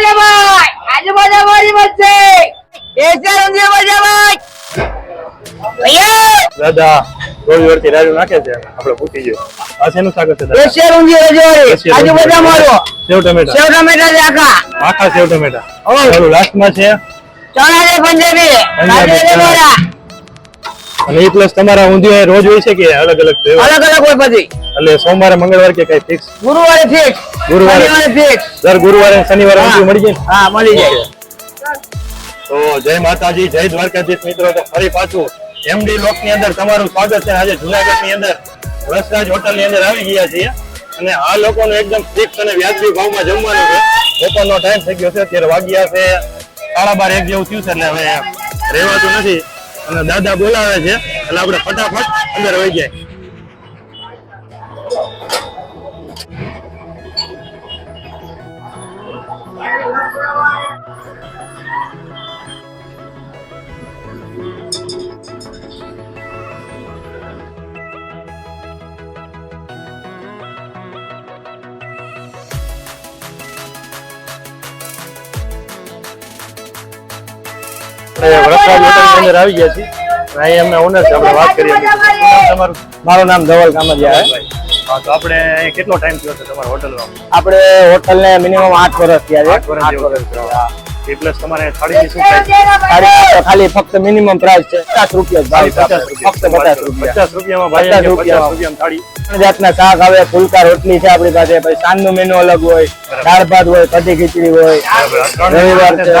બોલે ભાઈ? આજુબાજુ મારી વચ્ચે ભાઈ. દાદા રોજ વળતી રાડું નાખે છે. આપડે પૂછી જોઈએ આ શેનું શાક હશે દાદા? એસર ઊંધિયું રજવાડી. આજે બધા મારો સેવ ટમેટા. સેવ ટમેટા છે આખા. આખા સેવ ટમેટા. ઓહ. લાસ્ટમાં છે. ચણા છે પંજાબી કાજુ બોરા અને એ પ્લસ તમારા ઊંધિયું રોજ હોય છે કે અલગ અલગ અલગ અલગ હોય પછી. એટલે સોમવારે મંગળવાર કે કઈ ફિક્સ ગુરુવારે ફિક્સ ગુરુવારે. દર ગુરુવારે શનિવારે મળી જાય? હા મળી જાય. તો જય માતાજી જય દ્વારકાધીશ મિત્રો. તો ફરી પાછું એમડી લોકની અંદર તમારું સ્વાગત છે. આજે જુનાગઢની અંદર વસરાજ હોટલની અંદર આવી ગયા છીએ. અને આ લોકોનું એકદમ ફિક્સ અને વ્યાજબી ભાવમાં જમવાનું છે. બપોરનો ટાઈમ થઈ ગયો છે. અત્યારે વાગ્યા છે સાડા બાર એક જેવું થયું છે એટલે હવે રહેવાતું નથી. અને દાદા બોલાવે છે. એટલે આપણે ફટાફટ અંદર વહી જાય. વરસાદ અંદર આવી ગયા છીએ. અહીં એમના ઓનર છે આપણે વાત કરીએ. તમારું મારું નામ ધવલ કામરિયા છે. તો આપણે કેટલો ટાઈમ થયો છે તમારા હોટલનો આપણે હોટલ ને મિનિમમ આઠ વર્ષ થયા છે. આઠ વર્ષ એ પ્લસ તમારે થાળીની શું થાય. ખાલી ફક્ત મિનિમમ પ્રાઇસ છે. પચાસ રૂપિયા જ ભાવ છે ફક્ત પચાસ રૂપિયા. પચાસ રૂપિયામાં ભાઈ પચાસ પચાસ રૂપિયામાં. રૂપિયામાં થાળી. ત્રણ જાતના શાક આવે ફુલકા રોટલી છે આપણી પાસે. પછી સાંજનો મેનુ અલગ હોય દાળ ભાત હોય કઢી ખીચડી હોય. રવિવાર છે.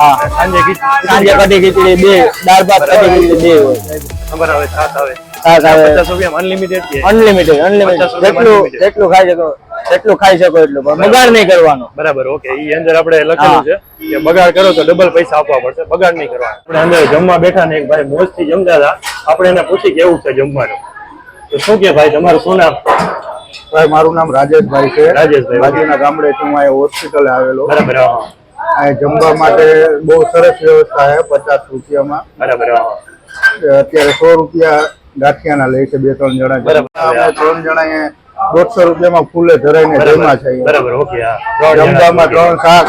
હા સાંજે સાંજે કઢી ખીચડી બે દાળ ભાત કઢી ખીચડી બે હોય. ખબર આવે છાશ આવે. શાક આવે પચાસ રૂપિયામાં અનલિમિટેડ છે અનલિમિટેડ અનલિમિટેડ જેટલું જેટલું ખાઈ શકો જેટલું ખાઈ શકો એટલું પણ બગાડ નહીં કરવાનો. બરાબર ઓકે. ઈ અંદર આપણે લખેલું છે કે બગાડ કરો તો ડબલ પૈસા આપવા પડશે. બગાડ નહીં કરવાનો. આપણે અંદર જમવા બેઠા ને એક ભાઈ મોજથી જમતા હતા. આપણે એને પૂછી કેવું છે જમવાનું? તો શું કે ભાઈ તમારું શું નામ? ભાઈ મારું નામ રાજેશભાઈ છે. રાજેશભાઈ. બાજુના ગામડે હું અહીંયા હોસ્પિટલે આવેલો. બરાબર અહીંયા જમવા માટે બહુ સરસ વ્યવસ્થા છે પચાસ રૂપિયામાં. બરાબર અત્યારે સો રૂપિયા ગાંઠિયાના લે છે બે ત્રણ જણા બરાબર. ત્રણ જણા દોઢસો રૂપિયામાં ફૂલે ધરાઈને જમા છે. બરાબર ઓકે ત્રણ જમવામાં ત્રણ શાક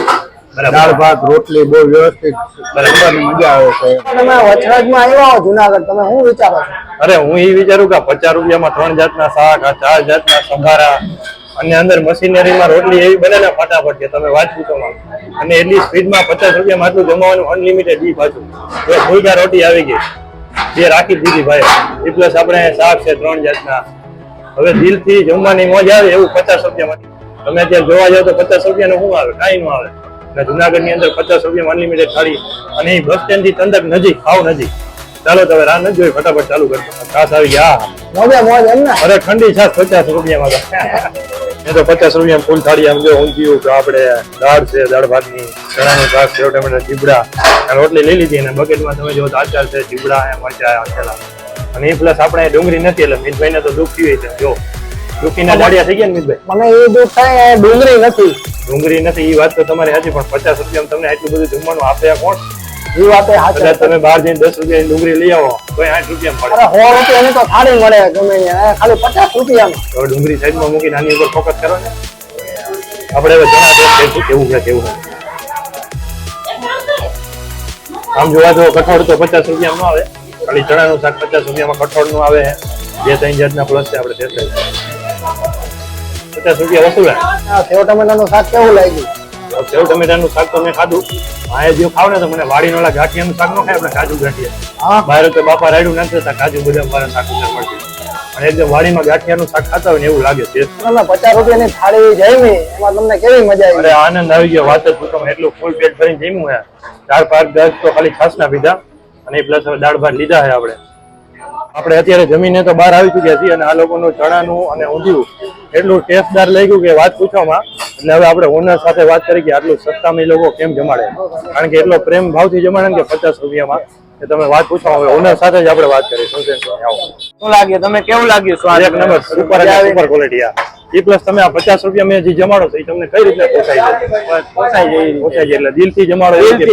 દાળ ભાત રોટલી બહુ વ્યવસ્થિત જમવાની મજા આવે છે. તમે વચરાજમાં આવ્યા હો જુનાગઢ તમે શું વિચારો છો? અરે હું એ વિચારું કે પચાસ રૂપિયામાં ત્રણ જાતના શાક આ ચાર જાતના સંભારા અને અંદર મશીનરીમાં રોટલી એવી બને ને ફટાફટ કે તમે વાત પૂછો અને એટલી સ્પીડમાં પચાસ રૂપિયામાં આટલું જમવાનું અનલિમિટેડ ઈ પાછું. હવે ફુલકા રોટી આવી ગઈ. બે રાખી દીધી ભાઈ. એ પ્લસ આપણે શાક છે ત્રણ જાતના. હવે દિલથી જમવાની મોજ આવે એવું પચાસ રૂપિયામાં. તમે અત્યારે જોવા જાવ તો પચાસ રૂપિયાનું શું આવે? કાંઈ ન આવે. અને જુનાગઢની અંદર પચાસ રૂપિયા અનલિમિટેડ થાળી અને એ બસ સ્ટેન્ડથી તંદક નજીક ખાવ નજીક. ચાલો તમે રાહ નથી જોઈ ફટાફટ ચાલુ કરજો ખાસ આવી ગયા. મોજે મોજ એમ ને? અરે ઠંડી છાસ પચાસ રૂપિયામાં તો. એ તો પચાસ રૂપિયા ફૂલ થાળી આમ જો ઊંધિયું કે આપણે દાળ છે દાળ ભાતની ચણાનું શાક સેવ ટમેટા ચીબડા. રોટલી લઈ લીધી અને બકેટમાં તમે જો આચાર છે ચીબડા અને મરચા આખેલા અને એ પ્લસ આપણે ડુંગળી નથી એટલે મિતભાઈને તો દુઃખ થયું છે. જો દુઃખીના દાડિયા થઈ ગયા ને મિતભાઈ? મને એ દુઃખ થાય ડુંગળી નથી. ડુંગળી નથી એ વાત તો તમારી હાજી પણ પચાસ રૂપિયામાં તમને આટલું બધું જમવાનું આપે કોણ? એ વાતે તમે બહાર જઈને દસ રૂપિયાની ડુંગળી લઈ આવો તો આઠ રૂપિયા અરે મળે સો રૂપિયાની તો થાળી મળે ગમે આ ખાલી પચાસ રૂપિયા. ડુંગળી સાઈડમાં મૂકીને આની ઉપર ફોકસ કરો ને. આપણે હવે જણા કેવું છે કેવું છે આમ જોવા જો કઠોળ તો પચાસ રૂપિયામાં આવે. ખાલી ચણાનું શાક પચાસ રૂપિયામાં કઠોળનું આવે. બે ત્રણ જાતના પ્લસ છે આપણે પચાસ રૂપિયા વસૂલે આ સેવ ટમેટાનું શાક કેવું લાગ્યું? સેવ ટમેટાનું શાક તો મેં ખાધું. આ જે ખાવ ને તો મને વાડીનો ઓલા ગાંઠિયાનું શાક ન ખાય આપણે કાજુ ગાંઠિયા હા. બહાર તો બાપા રાયડું નાખતા હતા કાજુ બધા વાળા શાક મળતી અને એકદમ વાડીમાં ગાંઠિયાનું શાક ખાતા હોય ને એવું લાગે છે. પચાસ રૂપિયાની થાળી જમી એમાં તમને કેવી મજા આવી? અરે આનંદ આવી ગયો. વાત જ તમે એટલું ફૂલ પેટ ભરીને જમ્યું હે ચાર પાંચ દસ તો ખાલી છાસના પીધા. અને પ્લસ હવે દાળ ભાત લીધા છે આપણે. આપણે અત્યારે જમીને તો બહાર આવી ચુક્યા છીએ અને આ લોકોનું ચણાનું અને ઊંધિયું એટલું ટેસ્ટદાર લઈ ગયું કે વાત પૂછવામાં. એટલે હવે આપણે ઓનર સાથે વાત કરી કે આટલું સસ્તામાં એ લોકો કેમ જમાડે. કારણ કે એટલો પ્રેમ ભાવથી જમાડે ને કે પચાસ રૂપિયામાં. કે તમે વાત પૂછો હવે ઓનર સાથે જ આપણે વાત કરી શું શું લાગ્યું? તમે કેવું લાગ્યું? એક નંબર સુપર સુપર ક્વોલિટી આ. એ પ્લસ તમે આ પચાસ રૂપિયા મેં જે જમાડો છો એ તમને કઈ રીતે પોસાય જાય પોસાય જાય પોસાય જાય એટલે દિલથી જમાડો દિલથી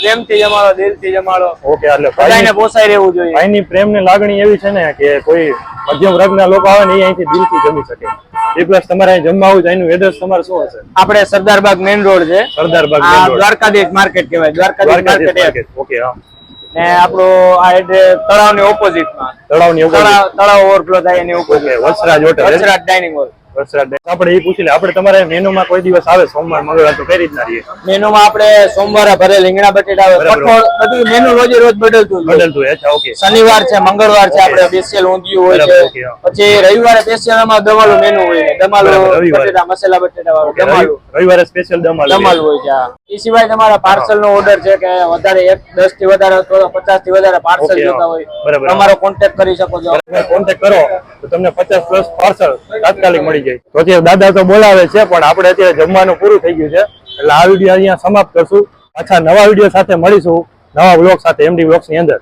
પ્રેમથી. જમાડો દિલથી જમાડો. ઓકે એટલે બધાને પોસાય રહેવું જોઈએ. ભાઈની પ્રેમની લાગણી એવી છે ને કે કોઈ મધ્યમ વર્ગના લોકો આવે ને એ અહીંથી દિલથી જમી શકે. એ પ્લસ તમારે અહીં જમવા આવું એનું એડ્રેસ તમારે શું હશે? આપણે સરદારબાગ મેઇન રોડ છે. સરદાર બાગ આ દ્વારકાધીશ માર્કેટ કહેવાય દ્વારકાધીશ માર્કેટ ઓકે હા. ને આપણો આ એડ્રેસ તળાવની ઓપોઝિટમાં માં. તળાવની ઓપોઝિટ તળાવ તળાવ ઓવરફ્લો થાય એની opposite Vasraj hotel Vasraj dining hall આપણે એ પૂછી લે આપણે તમારે મેનુમાં કોઈ દિવસ આવે સોમવાર મંગળવાર તો કઈ રીતના રહીએ. મેનુમાં આપણે સોમવારે ભરે રીંગણા બટેટા આવે કઠોળ બધું મેનુ રોજે રોજ બદલતું બદલતું હોય. અચ્છા ઓકે. શનિવાર છે મંગળવાર છે આપણે સ્પેશિયલ ઊંધિયું હોય છે. પછી રવિવારે સ્પેશિયલ આમાં દમાલું મેનુ હોય. દમાલું બટેટા મસાલા બટેટા વાળું દમાલું. રવિવારે સ્પેશિયલ દમાલ દમાલ હોય છે એ સિવાય તમારા પાર્સલ નો ઓર્ડર છે કે વધારે એક દસથી વધારે પચાસથી વધારે પાર્સલ જોતા હોય તમારો કોન્ટેક્ટ કરી શકો છો. કોન્ટેક્ટ કરો તો તમને પચાસ પ્લસ પાર્સલ તાત્કાલિક મળી જાય. તો અત્યારે દાદા તો બોલાવે છે, પણ આપણે અત્યારે જમવાનું પૂરું થઈ ગયું છે. એટલે આ વીડિયો અહીંયા સમાપ્ત કરશું. પાછા નવા વીડિયો સાથે મળીશું. નવા બ્લોગ સાથે, એમડી બ્લોગ્સની અંદર.